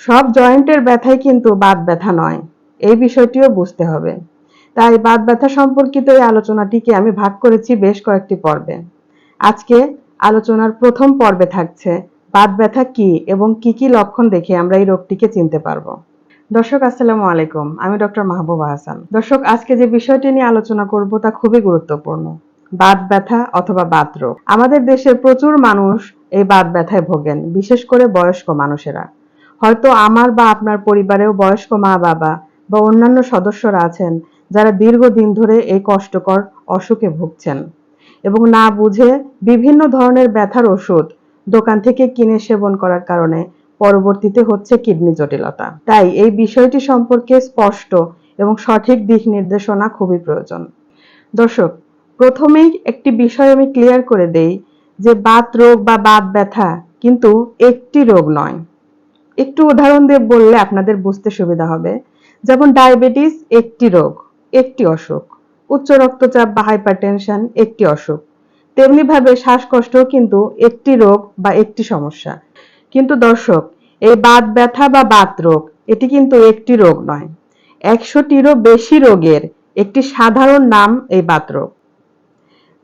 সব জয়েন্টের ব্যথাই কিন্তু বাত ব্যথা নয়। এই বিষয়টিও বুঝতে হবে। তাই বাত ব্যথা সম্পর্কিত এই আলোচনাটিকে আমি ভাগ করেছি বেশ কয়েকটি পর্বে। আজকে আলোচনার প্রথম পর্বে থাকছে, বাত ব্যথা কি এবং কি কি লক্ষণ দেখে আমরা এই রোগটিকে চিনতে পারব। দর্শক, আসসালামু আলাইকুম। আমি ডক্টর মাহবুবা হাসান। দর্শক, আজকে যে বিষয়টি নিয়ে আলোচনা করব তা খুবই গুরুত্বপূর্ণ। বাত ব্যথা অথবা বাত রোগ। আমাদের দেশের প্রচুর মানুষ এই বাত ব্যথায় ভোগেন, বিশেষ করে বয়স্ক মানুষেরা। হয়তো আমার বা আপনার পরিবারেও বয়স্ক মা বাবা বা অন্যান্য সদস্যরা আছেন যারা দীর্ঘদিন ধরে এই কষ্টকর অসুখে ভুগছেন এবং না বুঝে বিভিন্ন ধরনের ব্যথার ওষুধ দোকান থেকে কিনে সেবন করার কারণে পরবর্তীতে হচ্ছে কিডনি জটিলতা। তাই এই বিষয়টি সম্পর্কে স্পষ্ট এবং সঠিক দিক নির্দেশনা খুবই প্রয়োজন। দর্শক, প্রথমেই একটি বিষয় আমি ক্লিয়ার করে দেই যে বাত রোগ বা বাত ব্যথা কিন্তু একটি রোগ নয়। একটু উদাহরণ দিয়ে বললে আপনাদের বুঝতে সুবিধা হবে। যেমন ডায়াবেটিস একটি রোগ, একটি অসুখ। উচ্চ রক্তচাপ বা হাইপারটেনশন একটি অসুখ। তেমনি ভাবে শ্বাসকষ্টও কিন্তু একটি রোগ বা একটি সমস্যা। কিন্তু দর্শক, এই বাত ব্যথা বা বাত রোগ, এটি কিন্তু একটি রোগ নয়। একশোটিরও বেশি রোগের একটি সাধারণ নাম এই বাত রোগ।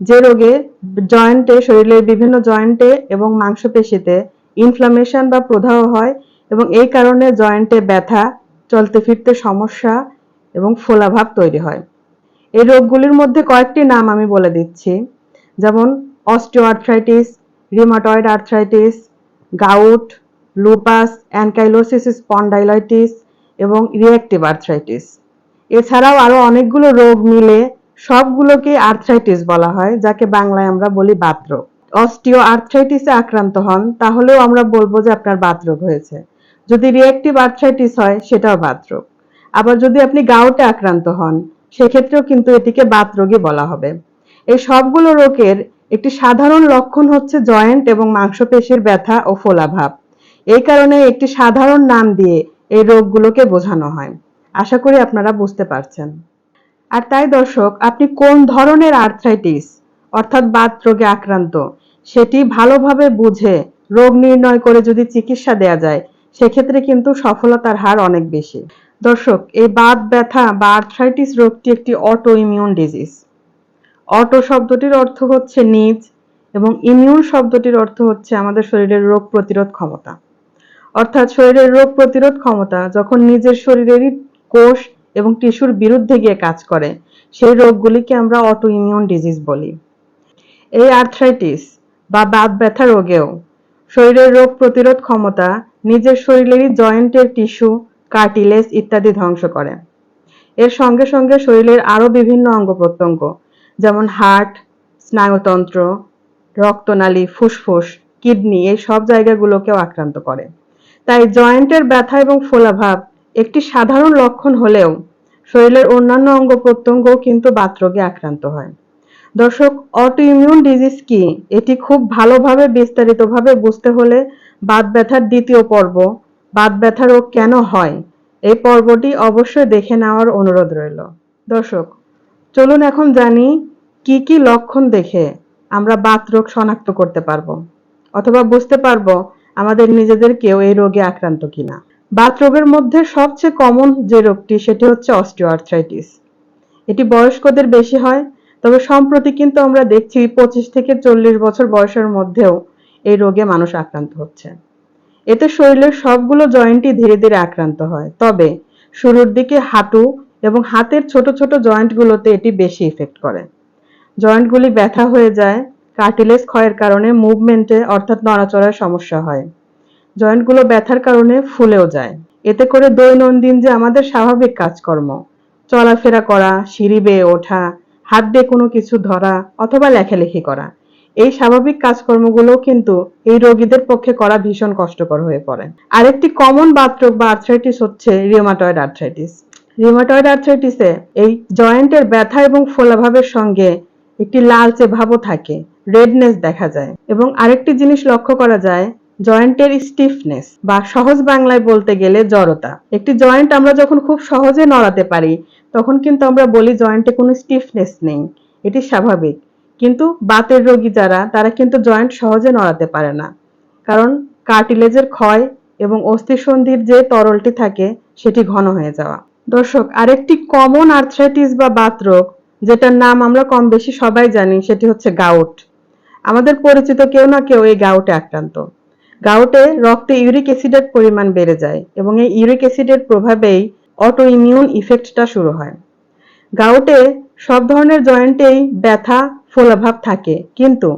যে রোগে জয়েন্টে, শরীরের বিভিন্ন জয়েন্টে এবং মাংসপেশিতে ইনফ্লামেশন বা প্রদাহ হয় এবং এই কারণে জয়েন্টে ব্যথা, চলতে ফিরতে সমস্যা এবং ফোলাভাব তৈরি হয়। এই রোগগুলির মধ্যে কয়েকটি নাম আমি বলে দিচ্ছি। যেমন osteoarthritis rheumatoid arthritis, gout, lupus, ankylosis spondylitis এবং রিঅ্যাক্টিভ আর্থ্রাইটিস। এছাড়াও আরও অনেকগুলো রোগ মিলে সবগুলোকে আর্থ্রাইটিস বলা হয়, যাকে বাংলায় আমরা বলি বাতরোগ অস্টিও আর্থ্রাইটিসে আক্রান্ত হন, তাহলেও আমরা বলব যে আপনার বাতরোগ হয়েছে। যদি রিঅ্যাক্টিভ আর্থ্রাইটিস হয়, সেটাও বাতরোগ আবার যদি আপনি গাউটে আক্রান্ত হন, সেক্ষেত্রেও কিন্তু এটিকে বাতরোগই বলা হবে। এই সবগুলো রোগের একটি সাধারণ লক্ষণ হচ্ছে জয়েন্ট এবং মাংসপেশির ব্যথা ও ফোলাভাব এই কারণে একটি সাধারণ নাম দিয়ে এই রোগগুলোকে বোঝানো হয়। আশা করি আপনারা বুঝতে পারছেন। আর তাই দর্শক, আপনি কোন ধরনের আর্থ্রাইটিস অর্থাৎ বাত রোগে আক্রান্ত, সেটি ভালোভাবে বুঝে রোগ নির্ণয় করে যদি চিকিৎসা দেয়া যায় সেক্ষেত্রে কিন্তু সফলতার হার অনেক বেশি। দর্শক, এই বাত ব্যথা বা আর্থ্রাইটিস রোগটি একটি অটো ইমিউন ডিজিজ অটো শব্দটির অর্থ হচ্ছে নিজ এবং ইমিউন শব্দটির অর্থ হচ্ছে আমাদের শরীরের রোগ প্রতিরোধ ক্ষমতা। অর্থাৎ শরীরের রোগ প্রতিরোধ ক্ষমতা যখন নিজের শরীরেরই কোষ এবং টিস্যুর বিরুদ্ধে গিয়ে কাজ করে, সেই রোগগুলিকে আমরা অটো ইমিউন ডিজিজ বলি। এই আর্থ্রাইটিস বা বাত ব্যথা রোগেও শরীরের রোগ প্রতিরোধ ক্ষমতা, নিজের শরীরেরই জয়েন্টের টিস্যু, কার্টিলেজ ইত্যাদি ধ্বংস করে। এর সঙ্গে সঙ্গে শরীরের আরও বিভিন্ন অঙ্গ প্রত্যঙ্গ, যেমন হার্ট, স্নায়ুতন্ত্র, রক্তনালী, ফুসফুস, কিডনি, এই সব জায়গাগুলোকেও আক্রান্ত করে। তাই জয়েন্টের ব্যথা এবং ফোলাভাব একটি সাধারণ লক্ষণ হলেও শরীরের অন্যান্য অঙ্গ প্রত্যঙ্গও কিন্তু বাতরোগে আক্রান্ত হয়। দর্শক অটো ইমিউন ডিজিজ কি? এটি খুব ভালোভাবে বিস্তারিতভাবে বুঝতে হলে বাত ব্যথার দ্বিতীয় পর্ব, বাত ব্যথা রোগ কেন হয়? এই পর্বটি অবশ্যই দেখে নেওয়ার অনুরোধ রইল। দর্শক, চলুন এখন জানি কি কি লক্ষণ দেখে আমরা বাত রোগ শনাক্ত করতে পারব, অথবা বুঝতে পারব আমাদের নিজেদের কেউ এই রোগে আক্রান্ত কিনা। বাত রোগের মধ্যে সবচেয়ে কমন যে রোগটি, সেটি হচ্ছে অস্টিওআর্থ্রাইটিস এটি বয়স্কদের বেশি হয় তবে সম্প্রতি কিন্তু আমরা দেখছি পঁচিশ থেকে চল্লিশ বছর বয়সের মধ্যেও এই রোগে মানুষ আক্রান্ত হচ্ছে। এতে শরীরের সবগুলো জয়েন্টই ধীরে ধীরে আক্রান্ত হয়। তবে শুরুর দিকে হাঁটু এবং হাতের ছোট ছোট জয়েন্টগুলোতে এটি বেশি ইফেক্ট করে। জয়েন্টগুলি ব্যথা হয়ে যায় কার্টিলেজ ক্ষয়ের কারণে মুভমেন্টে অর্থাৎ নড়াচড়ার সমস্যা হয়। জয়েন্টগুলো ব্যথার কারণে ফুলেও যায়। এতে করে দৈনন্দিন যে আমাদের স্বাভাবিক কাজকর্ম, চলাফেরা করা, সিঁড়ি বেয়ে ওঠা হাত দিয়ে কোনো কিছু ধরা অথবা লেখালেখি করা। এই স্বাভাবিক কাজকর্মগুলো কিন্তু এই রোগীদের পক্ষে করা ভীষণ কষ্টকর হয়ে পড়ে। আরেকটি কমন বাতরোগ বা আর্থ্রাইটিস হচ্ছে রিওমাটয়েড আর্থ্রাইটিস রিওমাটয়েড আর্থ্রাইটিসে এই জয়েন্টের ব্যথা এবং ফোলাভাবের সঙ্গে একটি লালচে ভাবও থাকে রেডনেস দেখা যায়। এবং আরেকটি জিনিস লক্ষ্য করা যায় জয়েন্টের স্টিফনেস বা সহজ বাংলায় বলতে গেলে জড়তা। একটি জয়েন্ট আমরা যখন খুব সহজে নড়াতে পারি, তখন কিন্তু আমরা বলি জয়েন্টে কোনো স্টিফনেস নেই। এটি স্বাভাবিক। কিন্তু বাতের রোগী যারা, তারা কিন্তু জয়েন্ট সহজে নড়াতে পারে না। কারণ কার্টিলেজের ক্ষয় এবং অস্থিসন্ধির যে তরলটি থাকে, সেটি ঘন হয়ে যাওয়া। দর্শক, আরেকটি কমন আর্থ্রাইটিস বা বাতরোগ যেটার নাম আমরা কম বেশি সবাই জানি, সেটি হচ্ছে গাউট। আমাদের পরিচিত কেউ না কেউ এই গাউটে আক্রান্ত। গাউটে রক্তে ইউরিক অ্যাসিডের পরিমাণ বেড়ে যায় এবং এই ইউরিক অ্যাসিডের প্রভাবেই অটো ইমিউন ইফেক্টটা শুরু হয়। গাউটে সব ধরনের জয়েন্টেই ব্যথা, ফোলাভাব থাকে, কিন্তু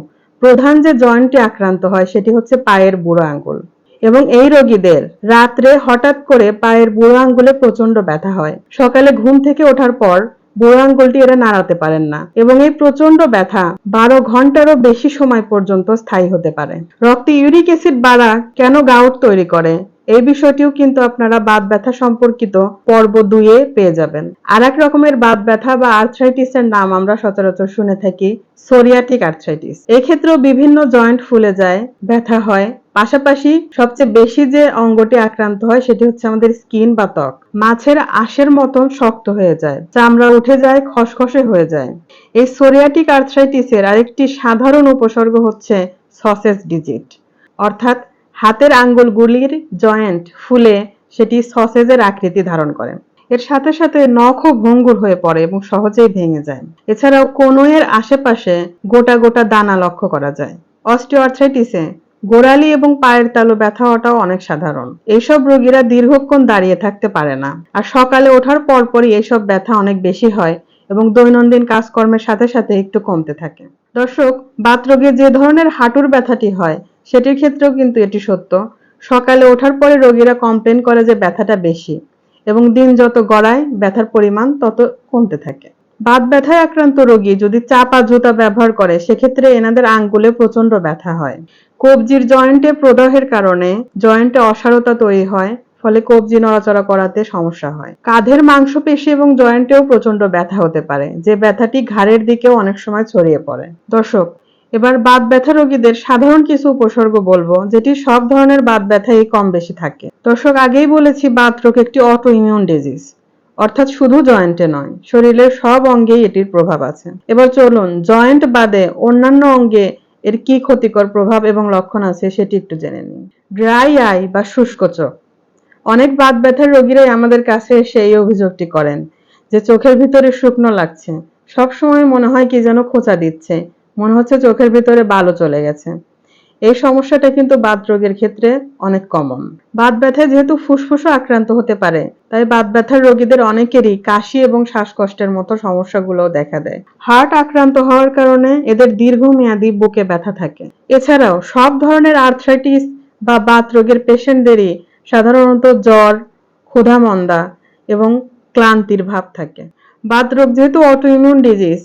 প্রধান যে জয়েন্টে আক্রান্ত হয় সেটি হচ্ছে পায়ের বুড়ো আঙ্গুল। এবং এই রোগীদের রাত্রে হঠাৎ করে পায়ের বুড়ো আঙ্গুলে প্রচণ্ড ব্যথা হয়। সকালে ঘুম থেকে ওঠার পর বুড়ো আঙ্গুলটি এরা নাড়াতে পারেন না এবং এই প্রচণ্ড ব্যথা বারো ঘন্টারও বেশি সময় পর্যন্ত স্থায়ী হতে পারে। রক্তে ইউরিক অ্যাসিড বাড়া কেন গাউট তৈরি করে? এই বিষয়টিও কিন্তু আপনারা বাত ব্যথা সম্পর্কিত পর্ব দুয়ে পেয়ে যাবেন। আর এক রকমের বাত ব্যথা বা আর্থ্রাইটিসের নাম আমরা সচরাচর শুনে থাকি সোরিয়াটিক আর্থ্রাইটিস। এক্ষেত্রেও বিভিন্ন জয়েন্ট ফুলে যায়, ব্যথা হয় পাশাপাশি সবচেয়ে বেশি যে অঙ্গটি আক্রান্ত হয় সেটি হচ্ছে আমাদের স্কিন বা ত্বক। মাছের আঁশের মতন শক্ত হয়ে যায়, চামড়া উঠে যায়, খসখসে হয়ে যায়। এই সোরিয়াটিক আর্থ্রাইটিসের আরেকটি সাধারণ উপসর্গ হচ্ছে সসেজ ডিজিট। অর্থাৎ হাতের আঙ্গুলগুলির জয়েন্ট ফুলে সেটি সসেজের আকৃতি ধারণ করে। এর সাথে সাথে নখও ভঙ্গুর হয়ে পড়ে এবং সহজেই ভেঙে যায়। এছাড়াও কোনোয়ের আশেপাশে গোটা গোটা দানা লক্ষ্য করা যায়। অস্টিওআর্থ্রাইটিসে গোড়ালি এবং পায়ের তালু ব্যথা হওয়াটাও অনেক সাধারণ। এইসব রোগীরা দীর্ঘক্ষণ দাঁড়িয়ে থাকতে পারে না। আর সকালে ওঠার পরপরই এইসব ব্যথা অনেক বেশি হয় এবং দৈনন্দিন কাজকর্মের সাথে সাথে একটু কমতে থাকে। দর্শক বাতরোগে যে ধরনের হাঁটুর ব্যথাটি হয়, সেটির ক্ষেত্রেও কিন্তু এটি সত্য। সকালে ওঠার পরে রোগীরা কমপ্লেন করে যে ব্যথাটা বেশি এবং দিন যত গড়ায়, ব্যথার পরিমাণ তত কমতে থাকে। বাত ব্যথায় আক্রান্ত রোগী যদি চাপা জুতা ব্যবহার করে, সেক্ষেত্রে এনাদের আঙ্গুলে প্রচণ্ড ব্যথা হয়। কবজির জয়েন্টে প্রদাহের কারণে জয়েন্টে অসারতা তৈরি হয়, ফলে কবজি নড়াচড়া করাতে সমস্যা হয়। কাঁধের মাংসপেশি এবং জয়েন্টেও প্রচণ্ড ব্যথা হতে পারে, যে ব্যথাটি ঘাড়ের দিকেও অনেক সময় ছড়িয়ে পড়ে। দর্শক, এবার বাত ব্যথা রোগীদের সাধারণ কিছু উপসর্গ বলব, যেটি সব ধরনের বাত ব্যথাই কম বেশি থাকে। দর্শক, আগেই বলেছি, বাত রোগ একটি অটো ইমিউন ডিজিজ অর্থাৎ শুধু জয়েন্টে নয়, শরীরের সব অঙ্গেই এটির প্রভাব আছে। এবার চলুন, জয়েন্ট বাদে অন্যান্য অঙ্গে এর কি ক্ষতিকর প্রভাব এবং লক্ষণ আছে সেটি একটু জেনে নিন ড্রাই আই বা শুষ্ক চোখ। অনেক বাত ব্যথার রোগীরাই আমাদের কাছে এসে এই অভিযোগটি করেন যে চোখের ভিতরে শুকনো লাগছে। সব সময় মনে হয় কি যেন খোঁচা দিচ্ছে। মনে হচ্ছে চোখের ভিতরে বালো চলে গেছে। এই সমস্যাটা কিন্তু বাত রোগের ক্ষেত্রে অনেক কমন বাত ব্যথায় যেহেতু ফুসফুসও আক্রান্ত হতে পারে, তাই বাত ব্যথার রোগীদের অনেকেরই কাশি এবং শ্বাসকষ্টের মতো সমস্যাগুলোও দেখা দেয়। হার্ট আক্রান্ত হওয়ার কারণে এদের দীর্ঘমেয়াদী বুকে ব্যথা থাকে। এছাড়াও সব ধরনের আর্থ্রাইটিস বা বাত রোগের পেশেন্টদেরই সাধারণত জ্বর, ক্ষুধামন্দা এবং ক্লান্তির ভাব থাকে। বাত রোগ যেহেতু অটোইমিউন ডিজিজ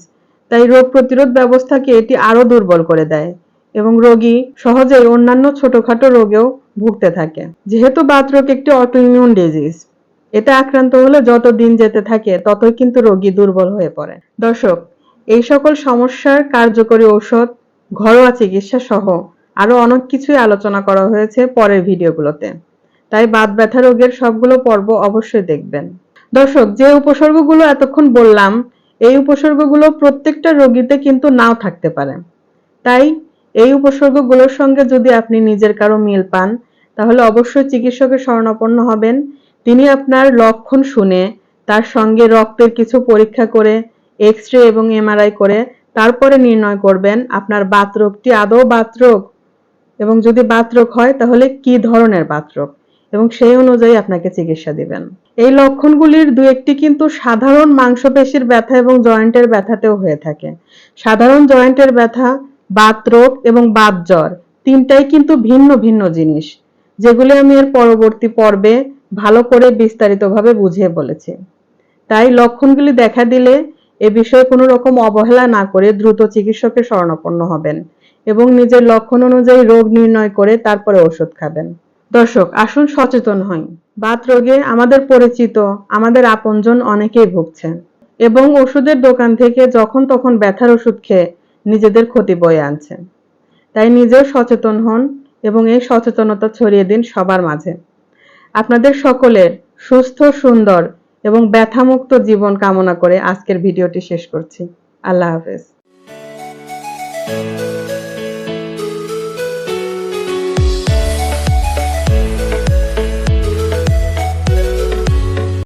তাই রোগ প্রতিরোধ ব্যবস্থাকে এটি আরও দুর্বল করে দেয়। এবং রোগী সহজেই অন্যান্য ছোটখাটো রোগেও ভুগতে থাকে। যেহেতু বাত রোগ একটি অটোইমিউন ডিজিজ এতে আক্রান্ত হলে যত দিন যেতে থাকে, ততই কিন্তু রোগী দুর্বল হয়ে পড়ে। দর্শক, এই সকল সমস্যার কার্যকরী ঔষধ, ঘরোয়া চিকিৎসা সহ আরও অনেক কিছুই আলোচনা করা হয়েছে পরের ভিডিওগুলোতে। তাই বাত ব্যথা রোগের সবগুলো পর্ব অবশ্যই দেখবেন। দর্শক, যে উপসর্গগুলো এতক্ষণ বললাম, এই উপসর্গগুলো প্রত্যেকটা রোগীতে কিন্তু নাও থাকতে পারে। তাই এই উপসর্গগুলোর সঙ্গে যদি আপনি নিজের কারও মিল পান, তাহলে অবশ্যই চিকিৎসকের শরণাপন্ন হবেন। তিনি আপনার লক্ষণ শুনে, তার সঙ্গে রক্তের কিছু পরীক্ষা করে এক্স রে এবং এমআরআই করে, তারপরে নির্ণয় করবেন আপনার বাতরোগটি আদৌ বাতরোগ এবং যদি বাতরোগ হয়, তাহলে কি ধরনের বাতরোগ এবং সেই অনুযায়ী আপনাকে চিকিৎসা দিবেন। এই লক্ষণগুলির দু একটি কিন্তু সাধারণ মাংসপেশির ব্যথা এবং জয়েন্টের ব্যথাতেও হয়ে থাকে। সাধারণ জয়েন্টের ব্যথা বাত রোগ এবং বাত জ্বর। তিনটাই কিন্তু ভিন্ন ভিন্ন জিনিস, যেগুলি আমি এর পরবর্তী পর্বে ভালো করে বিস্তারিতভাবে বুঝিয়ে বলেছি। তাই লক্ষণগুলি দেখা দিলে এ বিষয়ে কোনো রকম অবহেলা না করে দ্রুত চিকিৎসকের শরণাপন্ন হবেন এবং নিজের লক্ষণ অনুযায়ী রোগ নির্ণয় করে তারপরে ওষুধ খাবেন। দর্শক, আসুন সচেতন হই। বাত রোগে আমাদের পরিচিত, আমাদের আপনজন অনেকেই ভুগছেন এবং ওষুধের দোকান থেকে যখন তখন ব্যথার ওষুধ খেয়ে নিজেদের ক্ষতি বয়ে আনছেন তাই নিজেও সচেতন হন এবং এই সচেতনতা ছড়িয়ে দিন সবার মাঝে। আপনাদের সকলের সুস্থ, সুন্দর এবং ব্যথামুক্ত জীবন কামনা করে আজকের ভিডিওটি শেষ করছি। আল্লাহ হাফেজ।